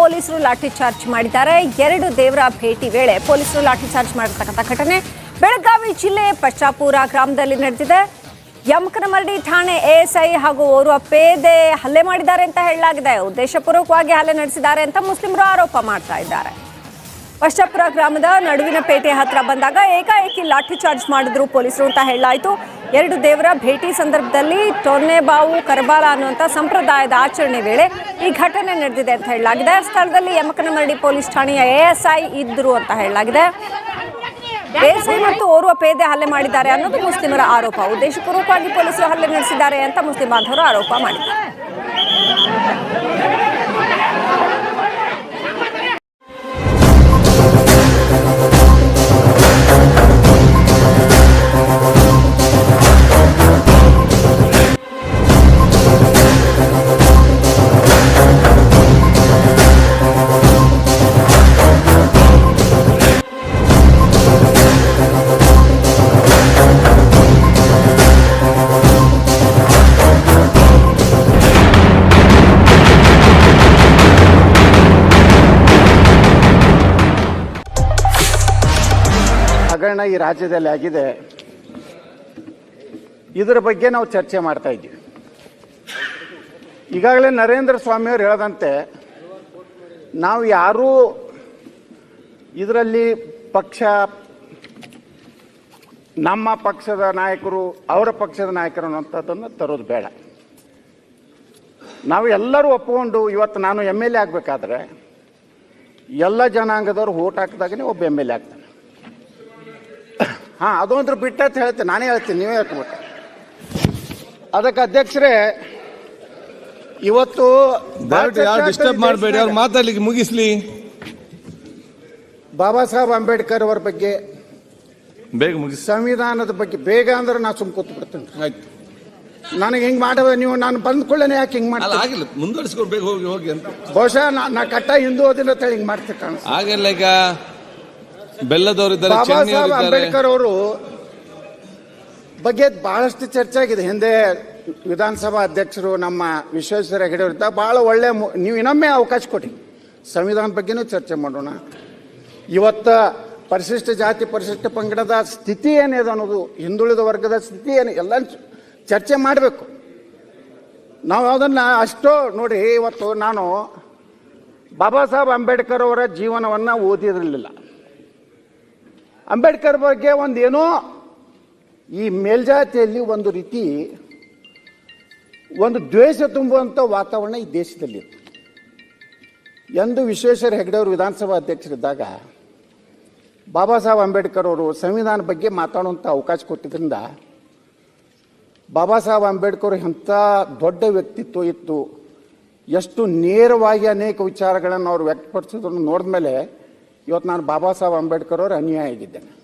ಪೊಲೀಸರು ಲಾಠಿ ಚಾರ್ಜ್ ಮಾಡಿದ್ದಾರೆ. ಎರಡು ದೇವರ ಭೇಟಿ ವೇಳೆ ಪೊಲೀಸರು ಲಾಠಿ ಚಾರ್ಜ್ ಮಾಡಿರ್ತಕ್ಕಂಥ ಘಟನೆ ಬೆಳಗಾವಿ ಜಿಲ್ಲೆ ಪಶ್ಚಾಪುರ ಗ್ರಾಮದಲ್ಲಿ ನಡೆದಿದೆ. ಯಮಕನಮರಡಿ ಠಾಣೆ ಎಎಸ್ಐ ಹಾಗೂ ಓರ್ವ ಪೇದೆ ಹಲ್ಲೆ ಮಾಡಿದ್ದಾರೆ ಅಂತ ಹೇಳಲಾಗಿದೆ. ಉದ್ದೇಶಪೂರ್ವಕವಾಗಿ ಹಲ್ಲೆ ನಡೆಸಿದ್ದಾರೆ ಅಂತ ಮುಸ್ಲಿಮರು ಆರೋಪ ಮಾಡ್ತಾ ಇದ್ದಾರೆ. ಪಶ್ಚಾಪುರ ಗ್ರಾಮದ ನಡುವಿನ ಪೇಟೆ ಹತ್ರ ಬಂದಾಗ ಏಕಾಏಕಿ ಲಾಠಿ ಚಾರ್ಜ್ ಮಾಡಿದ್ರು ಪೊಲೀಸರು ಅಂತ ಹೇಳಲಾಯಿತು. ಎರಡು ದೇವರ ಭೇಟಿ ಸಂದರ್ಭದಲ್ಲಿ ಟೊರ್ನೆಬಾವು ಕರ್ಬಾಲ ಅನ್ನುವಂಥ ಸಂಪ್ರದಾಯದ ಆಚರಣೆ ವೇಳೆ ಈ ಘಟನೆ ನಡೆದಿದೆ ಅಂತ ಹೇಳಲಾಗಿದೆ. ಸ್ಥಳದಲ್ಲಿ ಯಮಕನಮರಡಿ ಪೊಲೀಸ್ ಠಾಣೆಯ ಎಎಸ್ಐ ಇದ್ದರು ಅಂತ ಹೇಳಲಾಗಿದೆ. ಎಎಸ್ಐ ಮತ್ತು ಓರ್ವ ಪೇದೆ ಹಲ್ಲೆ ಮಾಡಿದ್ದಾರೆ ಅನ್ನೋದು ಮುಸ್ಲಿಮರ ಆರೋಪ. ಉದ್ದೇಶಪೂರ್ವಕವಾಗಿ ಪೊಲೀಸರು ಹಲ್ಲೆ ನಡೆಸಿದ್ದಾರೆ ಅಂತ ಮುಸ್ಲಿಂ ಬಾಂಧವರು ಆರೋಪ ಮಾಡಿದ್ದಾರೆ. ರಾಜ್ಯದಲ್ಲಿ ಆಗಿದೆ. ಇದರ ಬಗ್ಗೆ ನಾವು ಚರ್ಚೆ ಮಾಡ್ತಾ ಇದ್ದೀವಿ. ಈಗಾಗಲೇ ನರೇಂದ್ರ ಸ್ವಾಮಿಯವರು ಹೇಳದಂತೆ ನಾವು ಯಾರೂ ಇದರಲ್ಲಿ ಪಕ್ಷ, ನಮ್ಮ ಪಕ್ಷದ ನಾಯಕರು, ಅವರ ಪಕ್ಷದ ನಾಯಕರು ಅನ್ನೋಂಥದ್ದನ್ನು ತರೋದು ಬೇಡ. ನಾವು ಎಲ್ಲರೂ ಒಪ್ಪಿಕೊಂಡು ಇವತ್ತು ನಾನು ಎಂ ಎಲ್ ಎ ಆಗಬೇಕಾದ್ರೆ ಎಲ್ಲ ಜನಾಂಗದವರು ಓಟ್ ಹಾಕಿದಾಗನೇ ಒಬ್ಬ ಎಂ ಎಲ್ ಎ ಹಾ ಅದೊಂದ್ರ ಬಿಟ್ಟಂತ ಹೇಳ್ತೀನಿ. ನಾನೇ ಹೇಳ್ತೀನಿ ನೀವೇ ಹೇಳ್ಕೊಂಬಿಟ್ಟು. ಅದಕ್ಕೆ ಅಧ್ಯಕ್ಷರೇ ಇವತ್ತು ಡಿಸ್ಟರ್ಬ್ ಮಾಡಬೇಡಿ ಅವ್ರು ಮಾತಾಡ್ಲಿಕ್ಕೆ ಮುಗಿಸ್ಲಿ. ಬಾಬಾ ಸಾಹೇಬ್ ಅಂಬೇಡ್ಕರ್ ಅವರ ಬಗ್ಗೆ ಬೇಗ ಮುಗಿಸ್. ಸಂವಿಧಾನದ ಬಗ್ಗೆ ಬೇಗ ಅಂದ್ರೆ ನಾ ಸುಮ್ ಕೂತ್ ಬಿಡ್ತೇನೆ ಆಯ್ತು. ನನಗೆ ಹಿಂಗ್ ಮಾಡುವ ನೀವು ನಾನು ಬಂದ್ಕೊಳ್ಳೇನೆ ಯಾಕೆ ಹಿಂಗ್ ಅಲ್ಲ ಮಾಡ್ತೀನಿ ಆಗಿಲ್ಲ. ಮುಂದುವರಿಸ್ಕೊಂಡು ಬೇಗ ಹೋಗಿ ಹೋಗಿ ಅಂತ. ಬಹುಶಃ ನಾ ನಾ ಕಟ್ಟ ಹಿಂದೂ ಓದಿಲ್ಲ ಅಂತ ಹೇಳಿ ಹಿಂಗ್ ಮಾಡ್ತೀನಿ ಕಾಣಿಸ್ ಆಗಿಲ್ಲ ಈಗ. ಬೆಲ್ಲದವ್ರು ಇದ್ದಾರೆ ಬಾಬಾ ಸಾಹೇಬ್ ಅಂಬೇಡ್ಕರ್ ಅವರು ಬಗ್ಗೆ ಬಹಳಷ್ಟು ಚರ್ಚೆ ಆಗಿದೆ. ಹಿಂದೆ ವಿಧಾನಸಭಾ ಅಧ್ಯಕ್ಷರು ನಮ್ಮ ವಿಶ್ವೇಶ್ವರ ಹೆಗಡೆ ಬಹಳ ಒಳ್ಳೆ ನೀವು ಇನ್ನೊಮ್ಮೆ ಅವಕಾಶ ಕೊಡಿ. ಸಂವಿಧಾನ ಬಗ್ಗೆನೂ ಚರ್ಚೆ ಮಾಡೋಣ. ಇವತ್ತ ಪರಿಶಿಷ್ಟ ಜಾತಿ ಪರಿಶಿಷ್ಟ ಪಂಗಡದ ಸ್ಥಿತಿ ಏನಿದೆ ಅನ್ನೋದು ಹಿಂದುಳಿದ ವರ್ಗದ ಸ್ಥಿತಿ ಏನು ಎಲ್ಲ ಚರ್ಚೆ ಮಾಡಬೇಕು. ನಾವು ಅದನ್ನು ಅಷ್ಟೋ ನೋಡಿ ಇವತ್ತು ನಾನು ಬಾಬಾ ಸಾಹೇಬ್ ಅಂಬೇಡ್ಕರ್ ಅವರ ಜೀವನವನ್ನು ಓದಿರಲಿಲ್ಲ ಅಂಬೇಡ್ಕರ್ ಬಗ್ಗೆ ಒಂದೇನೋ ಈ ಮೇಲ್ಜಾತಿಯಲ್ಲಿ ಒಂದು ರೀತಿ ಒಂದು ದ್ವೇಷ ತುಂಬುವಂಥ ವಾತಾವರಣ ಈ ದೇಶದಲ್ಲಿ. ಎಂದು ವಿಶ್ವೇಶ್ವರ ಹೆಗಡೆ ಅವರು ವಿಧಾನಸಭಾ ಅಧ್ಯಕ್ಷರಿದ್ದಾಗ ಬಾಬಾ ಸಾಹೇಬ್ ಅಂಬೇಡ್ಕರ್ ಅವರು ಸಂವಿಧಾನ ಬಗ್ಗೆ ಮಾತಾಡುವಂಥ ಅವಕಾಶ ಕೊಟ್ಟಿದ್ದರಿಂದ ಬಾಬಾ ಸಾಹೇಬ್ ಅಂಬೇಡ್ಕರ್ ಎಂಥ ದೊಡ್ಡ ವ್ಯಕ್ತಿತ್ವ ಇತ್ತು, ಎಷ್ಟು ನೇರವಾಗಿ ಅನೇಕ ವಿಚಾರಗಳನ್ನು ಅವರು ವ್ಯಕ್ತಪಡಿಸೋದನ್ನು ನೋಡಿದ ಮೇಲೆ ಇವತ್ತು ನಾನು ಬಾಬಾ ಸಾಹೇಬ್ ಅಂಬೇಡ್ಕರ್ ಅವರ ಅನ್ಯಾಯ ಆಗಿದ್ದೇನೆ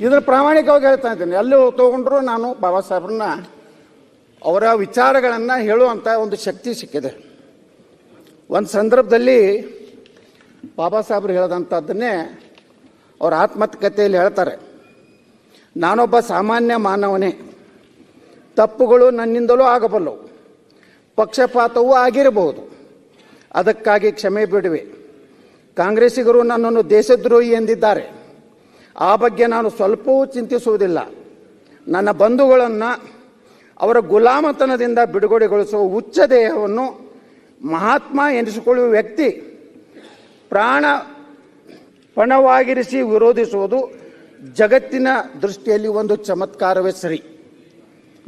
ಇದ್ರ ಪ್ರಾಮಾಣಿಕವಾಗಿ ಹೇಳ್ತಾ ಇದ್ದೇನೆ. ಎಲ್ಲಿ ತಗೊಂಡ್ರು ನಾನು ಬಾಬಾ ಸಾಹೇಬ್ರನ್ನ ಅವರ ವಿಚಾರಗಳನ್ನು ಹೇಳುವಂಥ ಒಂದು ಶಕ್ತಿ ಸಿಕ್ಕಿದೆ. ಒಂದು ಸಂದರ್ಭದಲ್ಲಿ ಬಾಬಾ ಸಾಹೇಬ್ರು ಹೇಳಿದಂಥದ್ದನ್ನೇ ಅವ್ರ ಆತ್ಮಕಥೆಯಲ್ಲಿ ಹೇಳ್ತಾರೆ. ನಾನೊಬ್ಬ ಸಾಮಾನ್ಯ ಮಾನವನೇ. ತಪ್ಪುಗಳು ನನ್ನಿಂದಲೂ ಆಗಬಲ್ಲವು. ಪಕ್ಷಪಾತವೂ ಆಗಿರಬಹುದು. ಅದಕ್ಕಾಗಿ ಕ್ಷಮೆ ಬಿಡುವೆ. ಕಾಂಗ್ರೆಸ್ಸಿಗರು ನನ್ನನ್ನು ದೇಶದ್ರೋಹಿ ಎಂದಿದ್ದಾರೆ. ಆ ಬಗ್ಗೆ ನಾನು ಸ್ವಲ್ಪವೂ ಚಿಂತಿಸುವುದಿಲ್ಲ. ನನ್ನ ಬಂಧುಗಳನ್ನು ಅವರ ಗುಲಾಮತನದಿಂದ ಬಿಡುಗಡೆಗೊಳಿಸುವ ಉಚ್ಚ ದೇಹವನ್ನು ಮಹಾತ್ಮ ಎನಿಸಿಕೊಳ್ಳುವ ವ್ಯಕ್ತಿ ಪ್ರಾಣ ಪಣವಾಗಿರಿಸಿ ವಿರೋಧಿಸುವುದು ಜಗತ್ತಿನ ದೃಷ್ಟಿಯಲ್ಲಿ ಒಂದು ಚಮತ್ಕಾರವೇ ಸರಿ.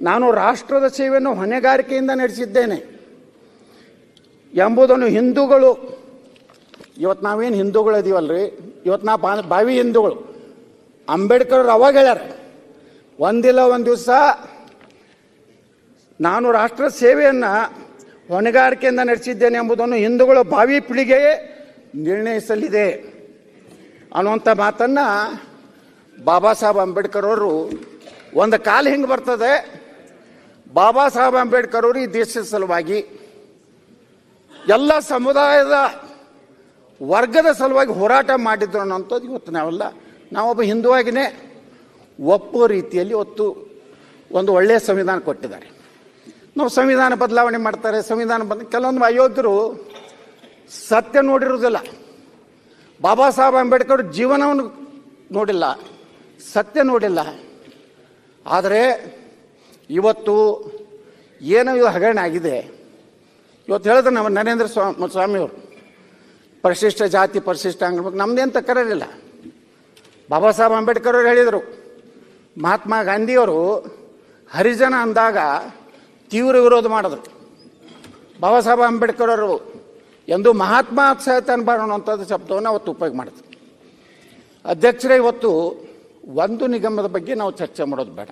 ನಾನು ರಾಷ್ಟ್ರದ ಸೇವೆಯನ್ನು ಹೊಣೆಗಾರಿಕೆಯಿಂದ ನಡೆಸಿದ್ದೇನೆ. ಎಂಬುದನ್ನು ಹಿಂದೂಗಳು ಇವತ್ತು ನಾವೇನು ಹಿಂದೂಗಳು ಇದೀವಲ್ರಿ? ಇವತ್ತು ನಾ ಬಾವಿ ಹಿಂದೂಗಳು. ಅಂಬೇಡ್ಕರ್ ಅವ್ರು ಅವಾಗ ಹೇಳ್ಯಾರ, ಒಂದಿಲ್ಲ ಒಂದು ದಿವಸ ನಾನು ರಾಷ್ಟ್ರ ಸೇವೆಯನ್ನು ಹೊಣೆಗಾರಿಕೆಯಿಂದ ನಡೆಸಿದ್ದೇನೆ ಎಂಬುದನ್ನು ಹಿಂದೂಗಳ ಭಾವಿ ಪೀಳಿಗೆ ನಿರ್ಣಯಿಸಲಿದೆ. ಅನ್ನುವಂಥ ಮಾತನ್ನು ಬಾಬಾ ಸಾಹೇಬ್ ಅಂಬೇಡ್ಕರ್ ಅವರು ಒಂದು ಕಾಲ ಹಿಂಗೆ ಬರ್ತದೆ. ಬಾಬಾ ಸಾಹೇಬ್ ಅಂಬೇಡ್ಕರ್ ಅವರು ಈ ದೇಶದ ಸಲುವಾಗಿ ಎಲ್ಲ ಸಮುದಾಯದ ವರ್ಗದ ಸಲುವಾಗಿ ಹೋರಾಟ ಮಾಡಿದ್ರು ಅನ್ನೋಂಥದ್ದು ಇವತ್ತು ನಾವೆಲ್ಲ. ನಾವೊಬ್ಬ ಹಿಂದುವಾಗಿನೇ ಒಪ್ಪುವ ರೀತಿಯಲ್ಲಿ ಇವತ್ತು ಒಂದು ಒಳ್ಳೆಯ ಸಂವಿಧಾನ ಕೊಟ್ಟಿದ್ದಾರೆ. ನಾವು ಸಂವಿಧಾನ ಬದಲಾವಣೆ ಮಾಡ್ತಾರೆ, ಸಂವಿಧಾನ ಬಂದ, ಕೆಲವೊಂದು ಅಯೋಧ್ಯರು ಸತ್ಯ ನೋಡಿರುವುದಿಲ್ಲ. ಬಾಬಾ ಸಾಹೇಬ್ ಅಂಬೇಡ್ಕರ್ ಜೀವನವನ್ನು ನೋಡಿಲ್ಲ, ಸತ್ಯ ನೋಡಿಲ್ಲ. ಆದರೆ ಇವತ್ತು ಏನೋ ಇದು ಹಗರಣ ಆಗಿದೆ. ಇವತ್ತು ಹೇಳಿದ್ರೆ ನಮ್ಮ ನರೇಂದ್ರ ಸ್ವಾಮಿ ಸ್ವಾಮಿಯವರು. ಪರಿಶಿಷ್ಟ ಜಾತಿ ಪರಿಶಿಷ್ಟ ಅಂಗಬೇಕು ನಮ್ದೇನು ತಕರಲಿಲ್ಲ ಬಾಬಾ ಸಾಹೇಬ್ ಅಂಬೇಡ್ಕರ್ ಅವರು ಹೇಳಿದರು. ಮಹಾತ್ಮ ಗಾಂಧಿಯವರು ಹರಿಜನ ಅಂದಾಗ ತೀವ್ರ ವಿರೋಧ ಮಾಡಿದ್ರು. ಬಾಬಾ ಸಾಹೇಬ್ ಅಂಬೇಡ್ಕರ್ ಅವರು ಎಂದು ಮಹಾತ್ಮ ಸಹಿತ ಅನ್ನುವಂಥದ್ದು ಶಬ್ದವನ್ನು ಅವತ್ತು ಉಪಯೋಗ ಮಾಡಿದ್ರು. ಅಧ್ಯಕ್ಷರೇ, ಇವತ್ತು ಒಂದು ನಿಗಮದ ಬಗ್ಗೆ ನಾವು ಚರ್ಚೆ ಮಾಡೋದು ಬೇಡ.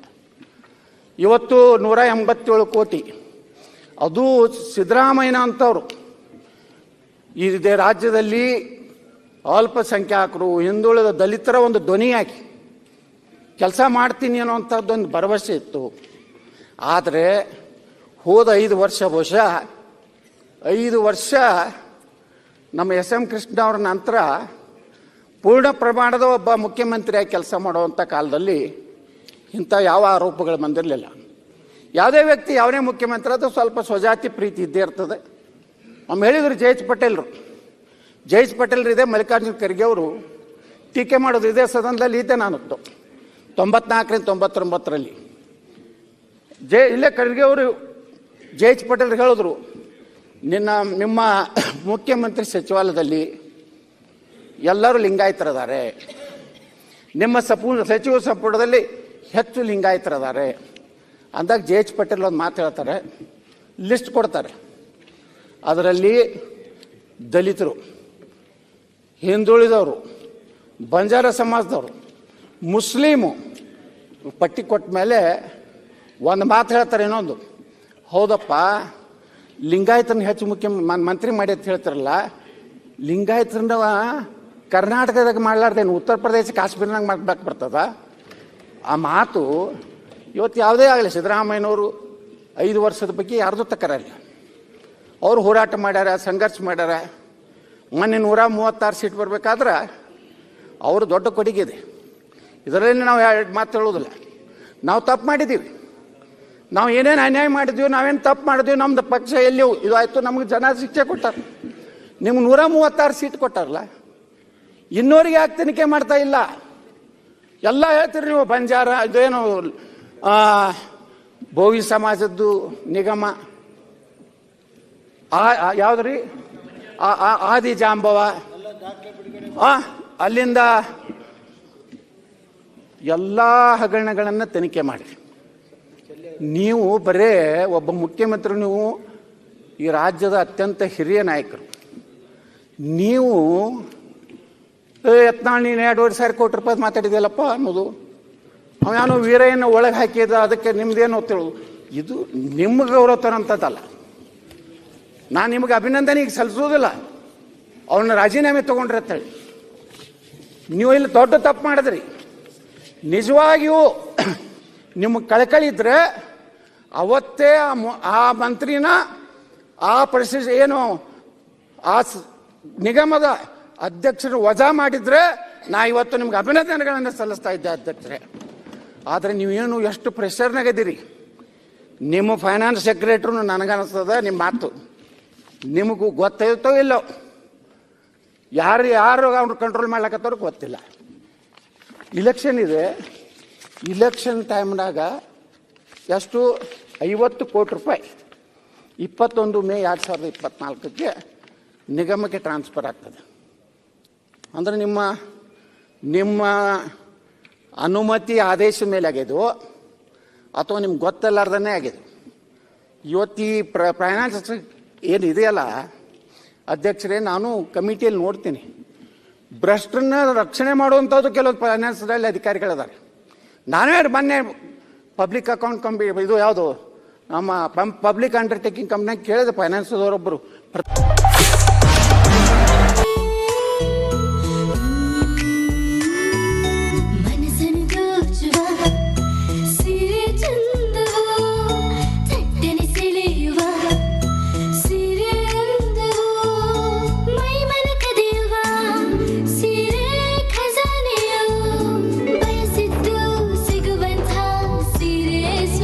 ಇವತ್ತು ನೂರ ಎಂಬತ್ತೇಳು ಕೋಟಿ. ಅದು ಸಿದ್ದರಾಮಯ್ಯನ ಅಂತವರು. ಇದೇ ರಾಜ್ಯದಲ್ಲಿ ಅಲ್ಪಸಂಖ್ಯಾತರು ಹಿಂದುಳಿದ ದಲಿತರ ಒಂದು ಧ್ವನಿಯಾಗಿ ಕೆಲಸ ಮಾಡ್ತೀನಿ ಅನ್ನೋವಂಥದ್ದೊಂದು ಭರವಸೆ ಇತ್ತು. ಆದರೆ ಹೋದ ಐದು ವರ್ಷ ಬಹುಶಃ, ಐದು ವರ್ಷ ನಮ್ಮ ಎಸ್ ಎಂ ಕೃಷ್ಣ ಅವ್ರ ನಂತರ ಪೂರ್ಣ ಪ್ರಮಾಣದ ಒಬ್ಬ ಮುಖ್ಯಮಂತ್ರಿಯಾಗಿ ಕೆಲಸ ಮಾಡುವಂಥ ಕಾಲದಲ್ಲಿ ಇಂಥ ಯಾವ ಆರೋಪಗಳು ಬಂದಿರಲಿಲ್ಲ. ಯಾವುದೇ ವ್ಯಕ್ತಿ ಯಾವುದೇ ಮುಖ್ಯಮಂತ್ರಿ ಅದು ಸ್ವಲ್ಪ ಸ್ವಜಾತಿ ಪ್ರೀತಿ ಇದ್ದೇ ಇರ್ತದೆ. ಒಮ್ಮೆ ಹೇಳಿದ್ರು ಜಯೇಶ್ ಪಟೇಲ್ರು. ಜಯೇಶ್ ಪಟೇಲ್ರು ಇದೆ, ಮಲ್ಲಿಕಾರ್ಜುನ ಖರ್ಗೆ ಅವರು. ಟೀಕೆ ಮಾಡೋದು ಇದೇ ಸದನದಲ್ಲಿ ಇದ್ದೆ ನಾನು ತೊಂಬತ್ನಾಲ್ಕರಿಂದ ತೊಂಬತ್ತೊಂಬತ್ತರಲ್ಲಿ. ಜಯ ಇಲ್ಲೇ ಖರ್ಗೆ ಅವರು ಜಯೇಶ್ ಪಟೇಲ್ ಹೇಳಿದ್ರು, ನಿನ್ನ, ನಿಮ್ಮ ಮುಖ್ಯಮಂತ್ರಿ ಸಚಿವಾಲಯದಲ್ಲಿ ಎಲ್ಲರೂ ಲಿಂಗಾಯತರಿದ್ದಾರೆ. ನಿಮ್ಮ ಸಪು, ಸಚಿವ ಸಂಪುಟದಲ್ಲಿ ಹೆಚ್ಚು ಲಿಂಗಾಯತರಿದ್ದಾರೆ. ಅಂದಾಗ ಜೆ ಎಚ್ ಪಟೇಲ್ ಒಂದು ಮಾತು ಹೇಳ್ತಾರೆ, ಲಿಸ್ಟ್ ಕೊಡ್ತಾರೆ. ಅದರಲ್ಲಿ ದಲಿತರು, ಹಿಂದುಳಿದವರು, ಬಂಜಾರ ಸಮಾಜದವರು, ಮುಸ್ಲಿಮು, ಪಟ್ಟಿ ಕೊಟ್ಟ ಮೇಲೆ ಒಂದು ಮಾತು ಹೇಳ್ತಾರೆ ಇನ್ನೊಂದು. ಹೌದಪ್ಪ, ಲಿಂಗಾಯತನ ಹೆಚ್ಚು ಮುಖ್ಯ ಮಂತ್ರಿ ಮಾಡಿ ಅಂತ ಹೇಳ್ತಾರಲ್ಲ ಲಿಂಗಾಯತನ ಕರ್ನಾಟಕದಾಗ ಮಾಡ್ಲಾರ್ದೇನು, ಉತ್ತರ ಪ್ರದೇಶ ಕಾಶ್ಮೀರ್ನಾಗ ಮಾಡ್ಬೇಕು ಬರ್ತದ? ಆ ಮಾತು ಇವತ್ತು ಯಾವುದೇ ಆಗಲಿ, ಸಿದ್ದರಾಮಯ್ಯನವರು ಐದು ವರ್ಷದ ಬಗ್ಗೆ ಯಾರ್ದು ತಕರಲ್ಲ ಅವರು ಹೋರಾಟ ಮಾಡ್ಯಾರ, ಸಂಘರ್ಷ ಮಾಡ್ಯಾರ. ಮೊನ್ನೆ ನೂರ ಮೂವತ್ತಾರು ಸೀಟ್ ಬರಬೇಕಾದ್ರೆ ಅವರು ದೊಡ್ಡ ಕೊಡುಗೆ ಇದೆ. ಇದರಲ್ಲಿ ನಾವು ಎರಡು ಮಾತು ಹೇಳೋದಿಲ್ಲ ನಾವು ತಪ್ಪು ಮಾಡಿದ್ದೀವಿ. ನಾವು ಏನೇನು ಅನ್ಯಾಯ ಮಾಡಿದ್ವಿ, ನಾವೇನು ತಪ್ಪು ಮಾಡಿದ್ವಿ, ನಮ್ದು ಪಕ್ಷ ಎಲ್ಲಿ ಇದಾಯ್ತು ನಮಗೆ ಜನ ಶಿಕ್ಷೆ ಕೊಟ್ಟಾರ. ನಿಮ್ಗೆ ನೂರ ಮೂವತ್ತಾರು ಸೀಟ್ ಕೊಟ್ಟಾರಲ್ಲ? ಇನ್ನೋರಿಗೆ ಯಾಕೆ ತನಿಖೆ ಮಾಡ್ತಾ ಇಲ್ಲ? ಎಲ್ಲ ಹೇಳ್ತೀರಿ ನೀವು, ಬಂಜಾರ, ಇದೇನು ಬೋವಿ ಸಮಾಜದ್ದು ನಿಗಮ ಯಾವ್ದ್ರಿ? ಆದಿ ಜಾಂಬವ. ಅಲ್ಲಿಂದ ಎಲ್ಲ ಹಗರಣಗಳನ್ನು ತನಿಖೆ ಮಾಡಿ. ನೀವು ಬರೇ ಒಬ್ಬ ಮುಖ್ಯಮಂತ್ರಿ, ನೀವು ಈ ರಾಜ್ಯದ ಅತ್ಯಂತ ಹಿರಿಯ ನಾಯಕರು. ನೀವು ಯತ್ನಾಳ್, ನೀನು ಎರಡೂವರೆ ಸಾವಿರ ಕೋಟಿ ರೂಪಾಯಿ ಮಾತಾಡಿದೆಯಲ್ಲಪ್ಪ ಅನ್ನೋದು. ಅವನು ವೀರಯ್ಯನ ಒಳಗೆ ಹಾಕಿದ, ಅದಕ್ಕೆ ನಿಮ್ದೇನು ತಿಳೋದು ಇದು ನಿಮ್ಮ ಗೌರವ ತರೋಂಥದ್ದಲ್ಲ ನಾನು ನಿಮಗೆ ಅಭಿನಂದನೆ ಈಗ ಸಲ್ಲಿಸೋದಿಲ್ಲ ಅವನ ರಾಜೀನಾಮೆ ತಗೊಂಡ್ರೆ ಅಂತೇಳಿ ನೀವು ಇಲ್ಲಿ ದೊಡ್ಡ ತಪ್ಪು ಮಾಡಿದ್ರಿ. ನಿಜವಾಗಿಯೂ ನಿಮ್ಮ ಕಳಕಳಿ ಇದ್ರೆ ಅವತ್ತೇ ಆ ಮಂತ್ರಿನ ಆ ಪರಿಸ್ಥಿತಿ ಏನು, ಆ ನಿಗಮದ ಅಧ್ಯಕ್ಷರು ವಜಾ ಮಾಡಿದ್ರೆ ನಾ ಇವತ್ತು ನಿಮ್ಗೆ ಅಭಿನಂದನೆಗಳನ್ನು ಸಲ್ಲಿಸ್ತಾ ಇದ್ದೆ ಅಧ್ಯಕ್ಷರೇ. ಆದರೆ ನೀವೇನು ಎಷ್ಟು ಪ್ರೆಷರ್ನಾಗಿದ್ದೀರಿ ನಿಮ್ಮ ಫೈನಾನ್ಸ್ ಸೆಕ್ರೆಟ್ರು ನನಗನ್ನಿಸ್ತದೆ ನಿಮ್ಮ ಮಾತು. ನಿಮಗೂ ಗೊತ್ತಾಯ್ತೋ ಇಲ್ಲೋ? ಯಾರು ಯಾರು ಅವ್ರು ಕಂಟ್ರೋಲ್ ಮಾಡ್ಲಕತ್ತವ್ರು ಗೊತ್ತಿಲ್ಲ. ಇಲೆಕ್ಷನ್ ಇದೆ. ಇಲೆಕ್ಷನ್ ಟೈಮ್ನಾಗ ಎಷ್ಟು? ಐವತ್ತು ಕೋಟಿ ರೂಪಾಯಿ. ಇಪ್ಪತ್ತೊಂದು ಮೇ ಎರಡು ಸಾವಿರದ ಇಪ್ಪತ್ನಾಲ್ಕಕ್ಕೆ ನಿಗಮಕ್ಕೆ ಟ್ರಾನ್ಸ್ಫರ್ ಆಗ್ತದೆ. ಅಂದರೆ ನಿಮ್ಮ ನಿಮ್ಮ ಅನುಮತಿ ಆದೇಶ ಮೇಲೆ ಆಗ್ಯದು ಅಥವಾ ನಿಮ್ಗೆ ಗೊತ್ತಿಲ್ಲಾರ್ದೇ ಆಗ್ಯದು ಇವತ್ತು ಈ ಪ್ರ ಫೈನಾನ್ಸ್ ಏನು ಇದೆಯಲ್ಲ ಅಧ್ಯಕ್ಷರೇ, ನಾನು ಕಮಿಟಿಯಲ್ಲಿ ನೋಡ್ತೀನಿ. ಭ್ರಷ್ಟರನ್ನ ರಕ್ಷಣೆ ಮಾಡುವಂಥದ್ದು ಕೆಲವೊಂದು ಫೈನಾನ್ಸ್ನಲ್ಲಿ ಅಧಿಕಾರಿಗಳಿದ್ದಾರೆ ನಾನೇ ಮೊನ್ನೆ ಪಬ್ಲಿಕ್ ಅಕೌಂಟ್ ಕಂಪಿ ಇದು ಯಾವುದು? ನಮ್ಮ ಪಬ್ಲಿಕ್ ಅಂಡರ್ಟೇಕಿಂಗ್ ಕಂಪ್ನಿಯಾಗ ಕೇಳಿದೆ ಫೈನಾನ್ಸ್ದವರೊಬ್ಬರು